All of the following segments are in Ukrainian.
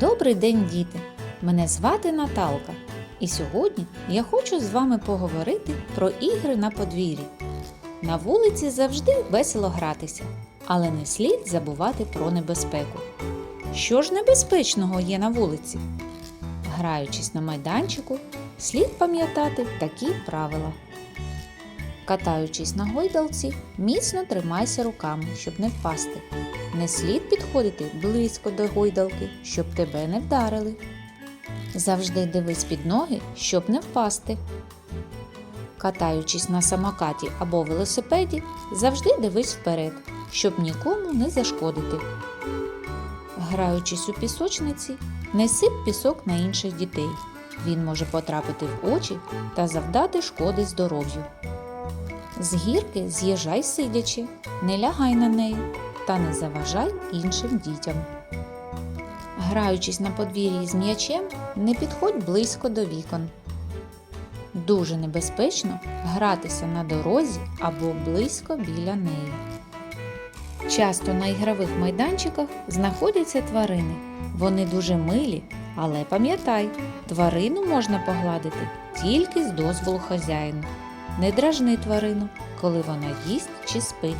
Добрий день, діти! Мене звати Наталка, і сьогодні я хочу з вами поговорити про ігри на подвір'ї. На вулиці завжди весело гратися, але не слід забувати про небезпеку. Що ж небезпечного є на вулиці? Граючись на майданчику, слід пам'ятати такі правила. Катаючись на гойдалці, міцно тримайся руками, щоб не впасти. Не слід підходити близько до гойдалки, щоб тебе не вдарили. Завжди дивись під ноги, щоб не впасти. Катаючись на самокаті або велосипеді, завжди дивись вперед, щоб нікому не зашкодити. Граючись у пісочниці, не сип пісок на інших дітей. Він може потрапити в очі та завдати шкоди здоров'ю. З гірки з'їжджай сидячи, не лягай на неї та не заважай іншим дітям. Граючись на подвір'ї з м'ячем, не підходь близько до вікон. Дуже небезпечно гратися на дорозі або близько біля неї. Часто на ігрових майданчиках знаходяться тварини. Вони дуже милі, але пам'ятай, тварину можна погладити тільки з дозволу хазяїна. Не дражни тварину, коли вона їсть чи спить.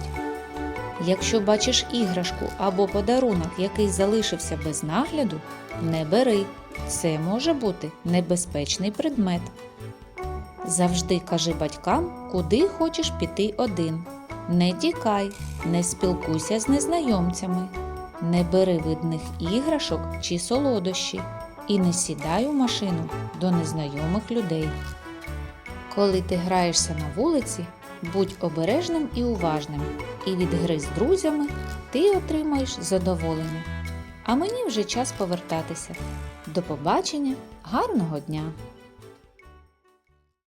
Якщо бачиш іграшку або подарунок, який залишився без нагляду, не бери. Це може бути небезпечний предмет. Завжди кажи батькам, куди хочеш піти один. Не тікай, не спілкуйся з незнайомцями, не бери видних іграшок чи солодощі і не сідай у машину до незнайомих людей. Коли ти граєшся на вулиці, будь обережним і уважним, і від гри з друзями ти отримаєш задоволення. А мені вже час повертатися. До побачення, гарного дня!